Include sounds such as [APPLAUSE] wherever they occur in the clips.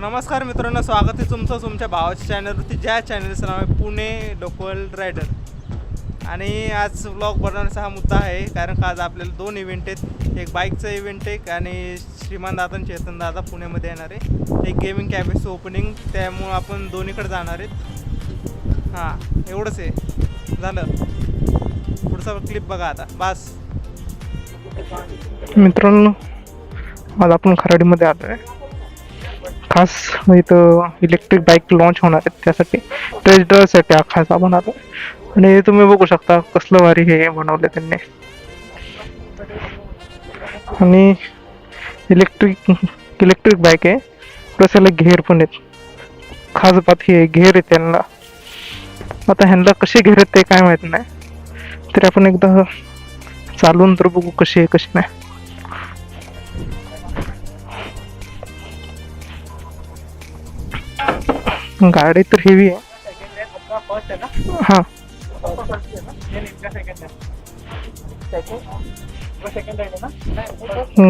नमस्कार मित्रांनो स्वागत आहे तुमचं तुमच्या भावाच्या चॅनलवरती. ज्या चॅनलचं नाव आहे पुणे लोकल रायडर. आणि आज ब्लॉग बनवण्याचा हा मुद्दा आहे कारण का आज आपल्याला दोन इव्हेंट आहेत. एक बाईकचं इव्हेंट आहे आणि श्रीमान दादा आणि चेतन दादा पुण्यामध्ये येणार आहे. एक गेमिंग कॅफेचं ओपनिंग त्यामुळं आपण दोन्हीकडे जाणार आहेत. हां एवढंच आहे. झालं. पुढचा क्लिप बघा आता. बस. मित्रांनो आज आपण खराडीमध्ये आलो आहे खास इथं इलेक्ट्रिक बाईक लॉन्च होणार आहेत त्यासाठी. टेस्ट ड्राईव्हसाठी हा खास आपण आलो आणि तुम्ही बघू शकता कसलं भारी हे बनवलं त्यांनी. आणि इलेक्ट्रिक इलेक्ट्रिक बाईक आहे. प्लस याला घेर पण आहेत. खास बात ही आहे घेर आहे त्यांना. आता ह्यांना कसे घेर आहेत ते काय माहीत नाही. तरी आपण एकदा चालून तर बघू कशी आहे कशी नाही. गाडी तो हेवी है। हा।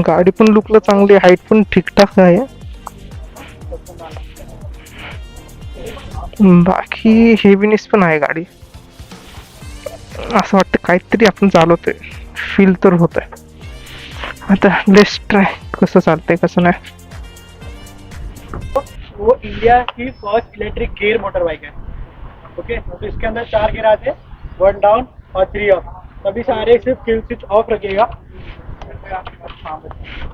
गाडी पण लुकला चांगली हाईट पण ठीकठाक आहे. बाकी हेवीनेस पण आहे गाडी. असं वाटतं काहीतरी आपण चालवतोय. फील तर होत आहे आता लेस ट्राय कसं चालतंय, कसं नाही. वो इंडिया की first electric gear motor bike है। ओके तो इसके अंदर चार गियर आते हैं। वन डाउन और थ्री ऑफ़ तभी सारे सिर्फ़ किल स्विच ऑफ़ रखेगा।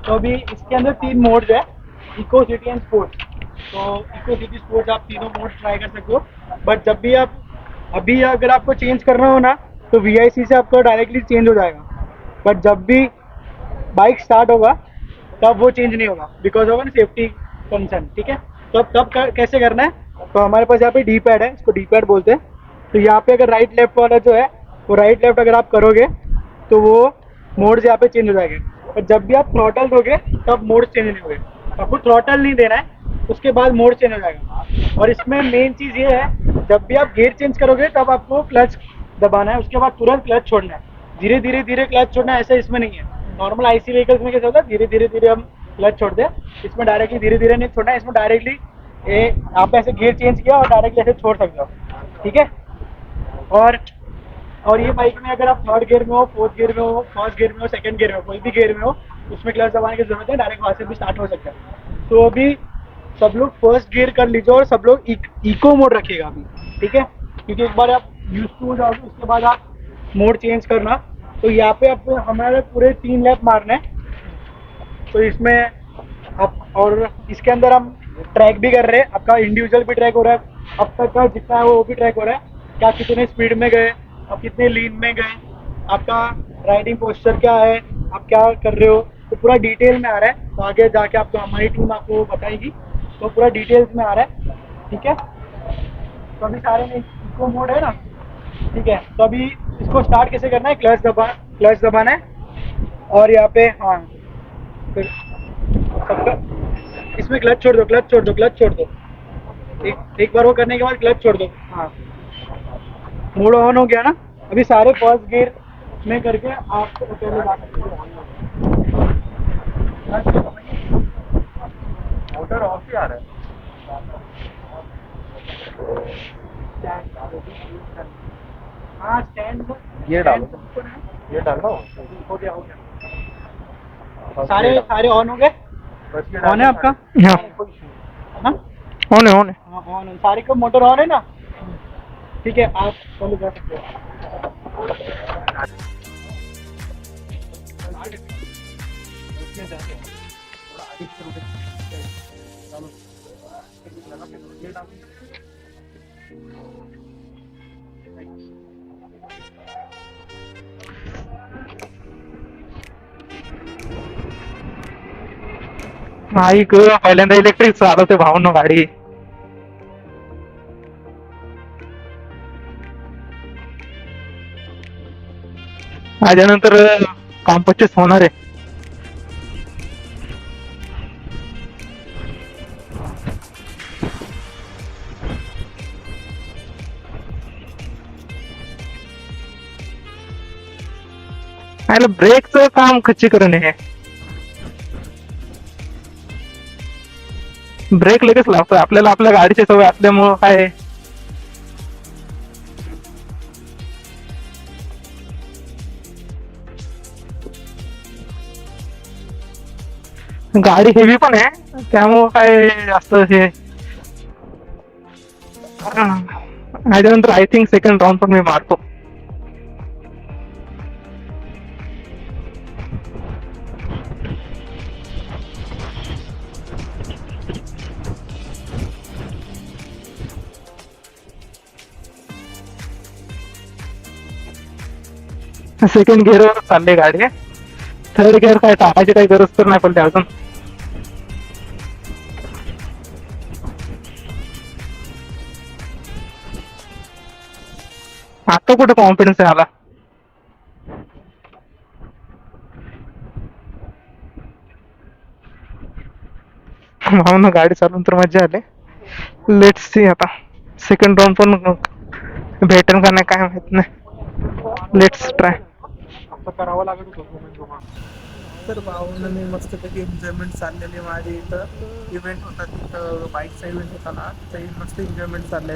तो अभी इसके अंदर तीन मोड्स है। इको सिटी एंड स्पोर्ट्स तो इको सिटी स्पोर्ट्स आप तीनों मोड ट्राई कर सकते हो। बट जब भी आप, अभी अगर आपको चेंज करना हो ना तो वीआईसी से आपको डायरेक्टली चेंज हो जाएगा। बट जब भी बाइक स्टार्ट होगा, तब वो चेंज नहीं होगा। Because of an safety concern ठीक है? तो अब तब कैसे करना है? तो हमारे पास यहाँ पे डी पैड है, इसको डी पैड बोलते हैं। तो यहाँ पे अगर राइट लेफ़्ट वाला जो है, वो राइट लेफ़्ट अगर आप करोगे तो वो मोड्स यहाँ पे चेंज हो जाएँगे। और जब भी आप थ्रॉटल दोगे, तब मोड्स चेंज नहीं होंगे। आपको थ्रॉटल नहीं देना है, उसके बाद मोड चेंज हो जाएगा। और इसमें मेन चीज़ ये है, जब भी आप गियर चेंज करोगे, तब आपको क्लच दबाना है, उसके बाद तुरंत क्लच छोड़ना है। धीरे धीरे धीरे क्लच छोड़ना ऐसा इसमें नहीं है। नॉर्मल आईसी व्हीकल्स में कैसा होता है धीरे धीरे धीरे हम क्लच छोड़ते हैं इसमें डायरेक्टली धीरे धीरे नहीं छोड़ना, इसमें डायरेक्टली आप ऐसे गियर चेंज किया और डायरेक्टली ऐसे छोड़ सकते हो। ठीक है? और और ये बाइक में अगर आप थर्ड गियर में हो फोर्थ गियर में हो फ़र्स्ट गियर में हो सेकंड गियर में हो, कोई भी गियर में हो, उसमें क्लच दबाने की ज़रूरत है डायरेक्ट वहाँ से भी स्टार्ट हो सकता है। तो अभी सब लोग फ़र्स्ट गियर कर लीजिए और सब लोग इको मोड रखिएगा अभी। ठीक है? क्योंकि एक बार आप यूज़ टू हो जाओगे, उसके बाद आप मोड चेंज करना। तो यहाँ पे आप हमारे पूरे तीन लैप मारना हैं। तो इसमें आप और इसके अंदर हम ट्रैक भी कर रहे हैं। आपका इंडिविजुअल भी ट्रैक हो रहा है। अब तक का जितना है वो भी ट्रैक हो रहा है। क्या कितने स्पीड में गए, आप कितने लीन में गए, आपका राइडिंग पोस्चर क्या है, आप क्या कर रहे हो तो पूरा डिटेल में आ रहा है। तो आगे जाके आपको हमारी टीम आपको बताएगी। तो पूरा डिटेल्स में आ रहा है। ठीक है? तो अभी सारे में इको मोड है ना? ठीक है। तो अभी इसको स्टार्ट कैसे करना है? क्लच दबा क्लच दबाना है। और यहाँ पे हाँ। फिर सबका इसमें क्लच छोड़ दो क्लच छोड़ दो क्लच छोड़ दो। एक एक बार वो करने के बाद क्लच छोड़ दो। हाँ। मूड ऑन हो गया ना? अभी सारे फ़र्स्ट गियर में करके आप पहले जा सकते हो। मोटर ऑफ़ ही आ रहा है। हाँ स्टैंड ये डालो। ये डालना हो गया हो गया। सारे सारे ऑन हो गए? ऑन है आपका? हा हाँ हो ने? हो हाँ। ऑन है सारे का मोटर ऑन है ना? ठीक है आप चलो जा सकते हो। ऐक पहिल्यांदा इलेक्ट्रिक चालवते भाऊन गाडी. माझ्यानंतर काम पच्चीस होणार आहे. ब्रेकचं काम खच्चीकरण आहे. ब्रेक लगेच लावतो आपल्याला आपल्या गाडीची सवय असल्यामुळं काय? गाडी हेवी पण आहे. त्यामुळं काय जास्त हे? त्याच्यानंतर आय थिंक सेकंड राऊंड पण मी मारतो. सेकंड गिअरवर चालली गाडी. थर्ड गिअर काय टाकायची काही गरज तर नाही पडली अजून. आता कुठे कॉन्फिडन्स आहे आला? भावना गाडी चालून तर मजा आली. लेट सी आता. सेकंड राऊंड पण भेटेल का नाही काय माहीत नाही. लेट्स ट्राय असं करावं लागत होतं तर भाऊनं मी मस्तपैकी एन्जॉयमेंट चाललेली माझी इथं. इव्हेंट होता तिथं बाईकचा इव्हेंट होता ना तिथं मस्त एन्जॉयमेंट चालले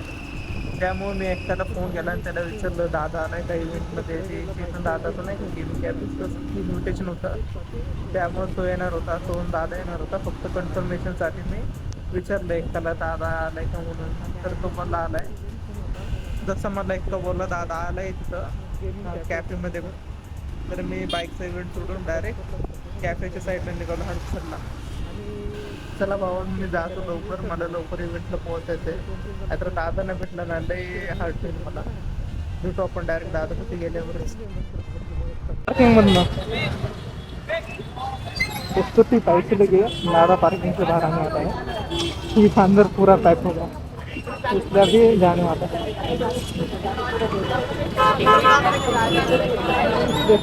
त्यामुळे मी एकट्याला फोन केला आणि त्याला विचारलं दादा नाही का इव्हेंटमध्ये ते दादाचं नाही का गेमिंग कॅब इन्व्हिटेशन होतं. त्यामुळे तो येणार होता तो दादा येणार होता. फक्त कन्फर्मेशनसाठी मी विचारलं एकट्याला दादा आलाय का म्हणून? तर तो मला आलाय. जसं मला एकटा बोलला दादा आलाय तिथं कॅफेमध्ये तर मी बाईकचा इव्हेंट सोडून डायरेक्ट कॅफेच्या साईडला निघालो हडपसरला. चला भावा मी जातो लवकर. मला लवकर इव्हेंटला पोहोचायचंय. नाहीतर दादा नाही भेटला ना लय हार्ट होईल मला. भेटू आपण डायरेक्ट दादा कुठे गेल्यावरच पार्किंग मधनं. ती पैसे लगे नारा पार्किंगच्या बाहेर आम्ही आता वाला है ठीक अंदर पूरा अभी जाने वाला है।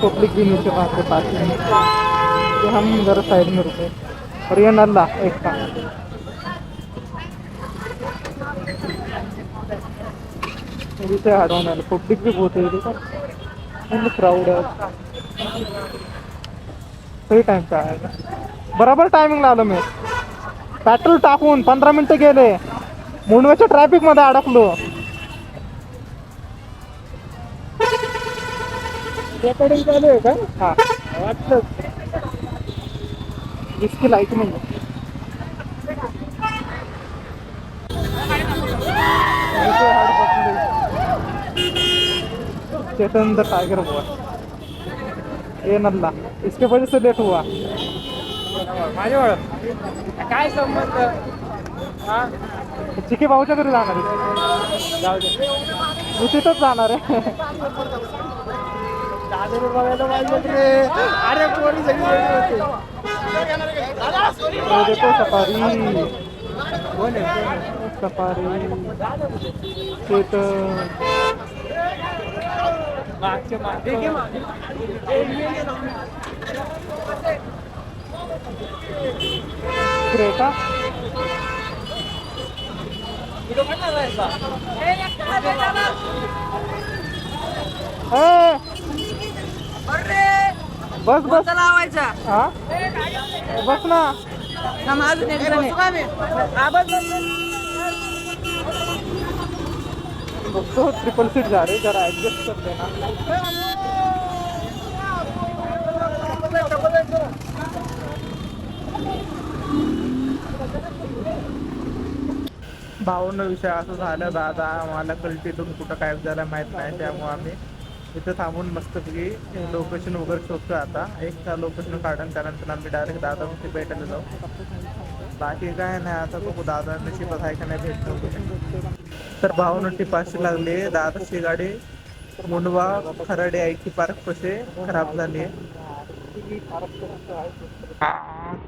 पब्लिक भी नीचे वहाँ पे पार्किंग ये हम जरा साइड में रुके। और ये नल्ला, एक का। इथे अडवून आलं पब्लिक भी बहुत है देखो। फुल क्राउड है सही टाइम पे आएगा बरोबर टायमिंगला आलो मी पेट्रोल टाकून पंधरा मिनिटं गेले मुंडव्याच्या ट्रॅफिकमध्ये अडकलो. रेकॉर्डिंग चालू आहे का? हा. वाटलं. इसकी लाइट नाही. चेतन द टाइगर बॉय ये नल्ला. इसके वजह से लेट हुआ. माझ्यावर? काय संबंध? चिके भाऊच्या घरी जाणार आहे. जाऊ दे. मी तिथंच जाणार आहे. अरे पोरी सगळी वेगळी होते वो देखो सफारी सफारी. चेतन मागच्या मागे क्रेटा बस बस. लावायचा? हा? बस ना. अजून एक जण आहे. बघतो ट्रिपल सीट जा रे जरा ऍडजस्ट कर देना. भाऊन विषय असं झालं दादा आम्हाला कल्टीतून कुठं काय झालं माहीत नाही. त्यामुळे आम्ही इथं थांबून मस्तपैकी लोकेशन वगैरे शोधतो आता. एक लोकेशन काढून त्यानंतर आम्ही डायरेक्ट दादा तिथे भेटायला जाऊ. बाकी काय नाही. आता बघू दादा नशिबात आहे का नाही भेटतो तर भावनं टिपाशी लागली. दादाची गाडी मुंडवा खराडे आयटी पार्क पसे खराब झाली.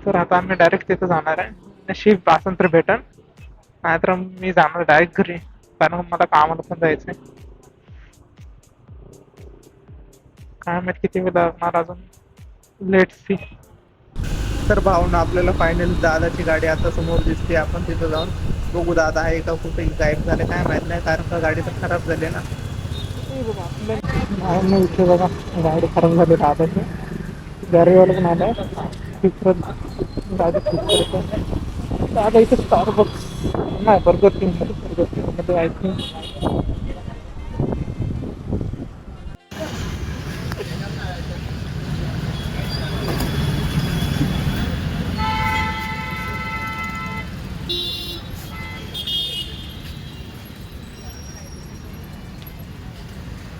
तर आता आम्ही डायरेक्ट तिथं जाणार आहे. नशीब असेल तर भेटन. नाहीतर मी जाणार डायरेक्ट घरी. कारण मला कामाला पण जायचंय. काय माहीत किती वेळ लागणार अजून. लेट सी तर भावना आपल्याला फायनली दादाची गाडी आता समोर दिसते. आपण तिथं जाऊन बघू दादा आहे का कुठे गायब झाले काय माहीत नाही. कारण का गाडी तर खराब झाली आहे ना. नाही इथे बघा. गाडी खराब झाली दादाची. गाडीवाला पण आलाय. करतो दादा इथे स्टारबक्स नाही बर्गर किंगमध्ये बर्गर किंगमध्ये आय थिंक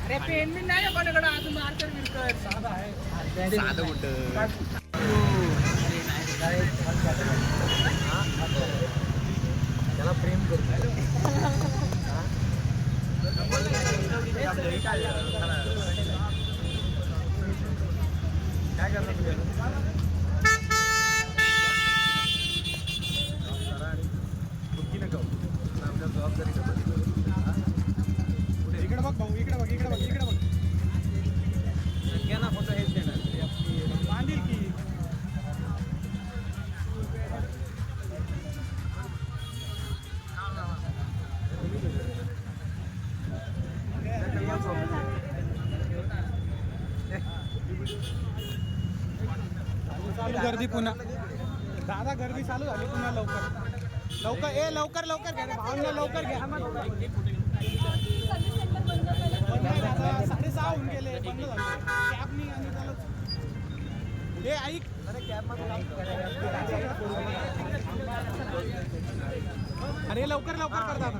अरे पेन बी नाही कोणाकडे अजून मार्कर बिरकर साधा आहे साधं त्याला प्रेम करतो काय करणार गर्दी पुन्हा. दादा गर्दी चालू झाली पुन्हा लवकर. लवकर ए लवकर लवकर घ्या रे, लवकर घ्या साडेसहा होऊन गेले बंद झाले. कॅब नाही आणि त्याला ए ऐक. अरे लवकर लवकर कर दादा.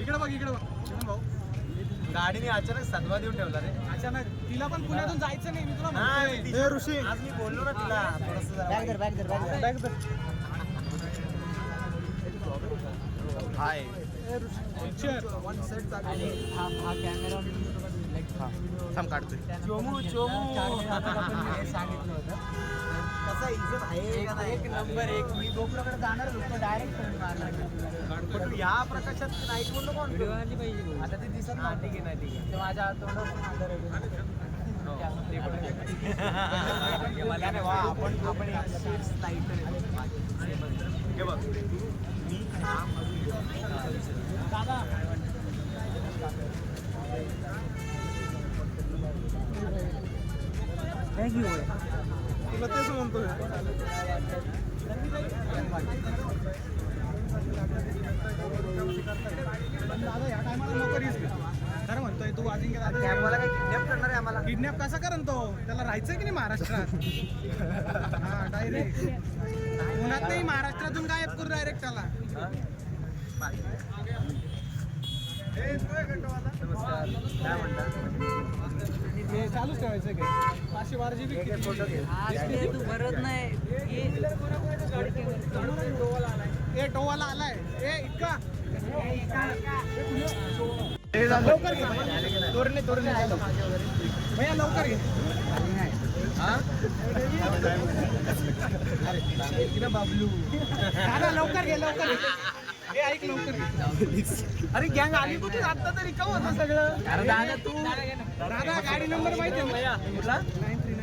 इकडे बघ इकडे बघ. भाऊ गाडीने अचानक सदवा देऊन ठेवला रे अचानक तिला पण पुण्यातून जायचं नाही मी तुला नाही, म्हणतोय. ए, ऋषी आज मी बोललो ना तिला थोडंसं जरा- बॅग धर. हाय Picture. थांब काढतोय. चोमू चोमू. सांगितलं होतं. कसा इज्जत आहे नाही? एक नंबर एक मी गोकुळकडे जाणार होतो डायरेक्ट पण तू या प्रकाशात नाईट बोललो कोण व्हिडिओ आली पाहिजे आता ते दिसत हा ठीक आहे ना ठीक आहे. ते माझ्या तोंडावर [LAUGHS] [LAUGHS] नाही वा आपण आपण एक लाइट हे बघ. मी दादा. तुला तेच म्हणतोय. दादा या टायमाला नको रिस्क खरं म्हणतोय तू काय किडनॅप करणार आहे आम्हाला? किडनॅप कसा करण तो? त्याला राहायचं की नाही महाराष्ट्रात? हा डायरेक्ट पुण्यात नाही महाराष्ट्रातून गायब करू डायरेक्ट त्याला. नमस्कार काय म्हणतात चालूच ठेवायचं काय पाचशे बारा फोटो घे तू भरत नाही ए टोवाला आलाय ए इतका लवकर घे तोरणे तोरणे भैया लवकर घे दादा लवकर घे लवकर घे ऐक लवकर अरे गँग आली कुठे? आता तरी का होतं सगळं? दादा तू दादा गाडी नंबर माहिती आहे भैया कुठला? नाईन थ्री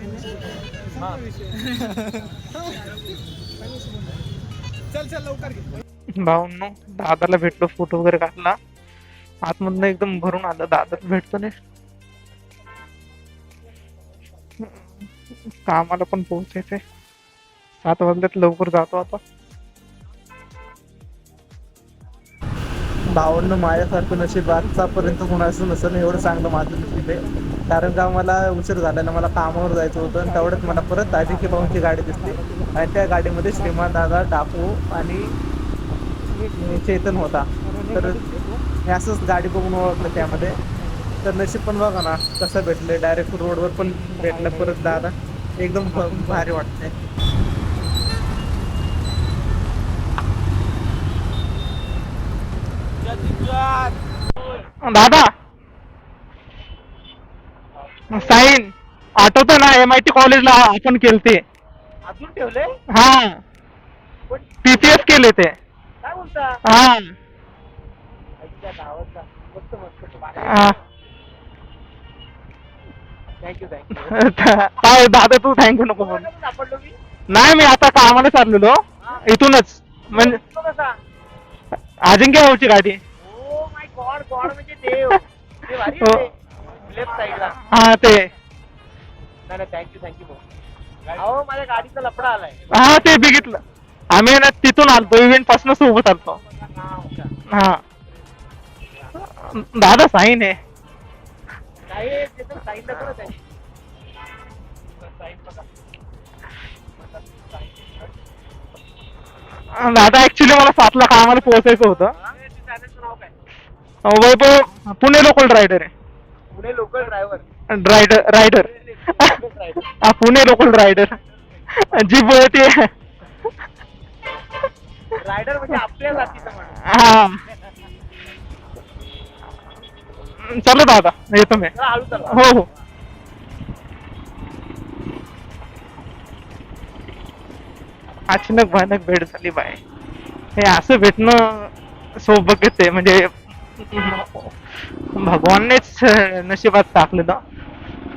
चल चल लवकर घे भाऊंनो दादाला भेटलो फोटो वगैरे काढला. आतमधनं एकदम भरून आलं दादाला भेटतो नाही. कामाला पण पोहोचायचंय. सात वाजल्यात लवकर जातो आता. भावांना माझ्यासारखं नशीब आजचापर्यंत कोणाचं नसेल एवढं चांगलं माझं नशीब आहे. कारण का मला उशीर झाल्यानं मला कामावर जायचं होतं आणि तेवढ्यात मला परत अजिंक्य भाऊंची गाडी दिसली. आणि त्या गाडीमध्ये श्रीमान दादा टाकू आणि चेतन होता. तर मी असंच गाडी बघून ओळखलं त्यामध्ये. तर नशीब पण बघा ना कसं भेटलं डायरेक्ट रोडवर पण भेटलं परत दादा. एकदम भ- भारी वाटतंय. दादा. साईन आठवतं ना एम आय टी कॉलेजला आपण केलते. अजून ठेवले? हा. पीपीएस केले ते. काय बोलता? हा. मस्त मस्त. थँक्यू थँक्यू काय दादा तू थँक्यू नको नाही मी आता कामाला चाललेलो. इथूनच. म्हणजे तो अजिंक्य भाऊची गाडी. म्हणजे देव. ते भारी हो. लेफ्ट साईडला हा ते. नाही नाही थँक्यू थँक्यू अहो माझ्या गाडीचा लफडा आलाय. हा ते बघितलं. आम्ही ना तिथून आलतो इव्हेंटपासून सोबत आलतो. हा. दादा साईन आहे. काय त्याचं साईन नको ना त्यांनी दादा ऍक्च्युली मला सातला कामाला पोहोचायचं होतं. वैभव पुणे लोकल रायडर आहे. Pune local driver rider rider हा पुणे लोकल रायडर जी बोलते. रायडर म्हणजे आपल्या हा. चलो दादा येतो मी. हो हो अचानक भयानक भेट झाली बाय हे असं भेटणं सौभाग्यच आहे म्हणजे भगवाननेच नशिबात टाकलेलं.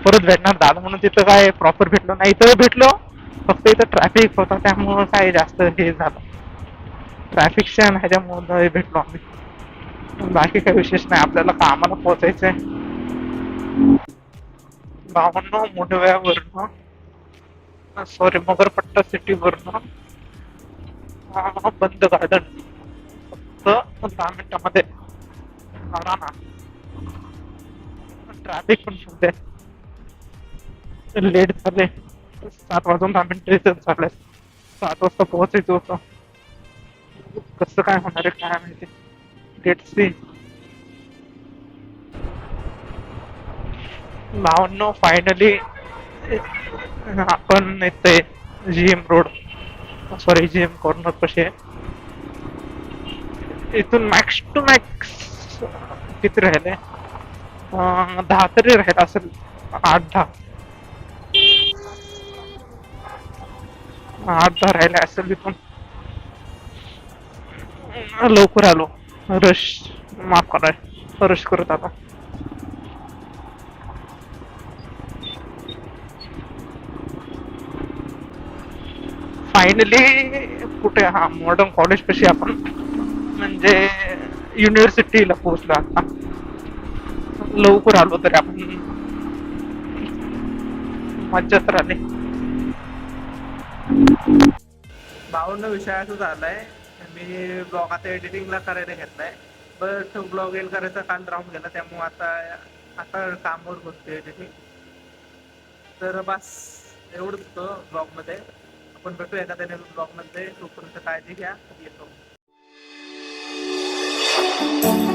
परत भेटणार दादा म्हणून तिथं काय प्रॉपर भेटलो नाही. तर भेटलो फक्त इथं ट्रॅफिक होता त्यामुळं काय जास्त हे झालं. ट्रॅफिकच्या ह्याच्यामुळे भेटलो आम्ही. बाकी काही विशेष नाही आपल्याला कामाला पोहोचायचंय. बावन्न मोठव्यावरनं सॉरी मगरपट्टा सिटी वरनं बंद गार्डन फक्त दहा मिनिटामध्ये. ट्रॅफिक पण सध्या लेट झाले सात वाजून दहा मिनिट इथं झाले सात वाजता पोहोचायचं होतं कसं काय होणार आहे. काय माहिती लेट सी भावनो फायनली आपण येतोय GM road sorry GM corner कसे इथून मॅक्स टू मॅक्स किती राहिले? अं, दहा तरी राहिले असेल. आठ दहा. आठ दहा राहिले असेल तिथून लवकर आलो. रश माफ करा. रश करत आलो फायनली कुठे? हा मॉडर्न कॉलेज कशी आपण. म्हणजे युनिव्हर्सिटीला पोहोचलो. आता लवकर आलो तरी आपण. मज्जा तर आली विषय असं झालाय मी ब्लॉग आता एडिटिंगला करायला घेतलाय. बट ब्लॉग एड करायचा काल राहून गेला त्यामुळे आता आता कामावर बसतो एडिटिंग तर बस एवढंच होतं ब्लॉगमध्ये आपण भेटू एखाद्या नवीन ब्लॉगमध्ये तोपर्यंत काळजी घ्या. येतो. Thank you.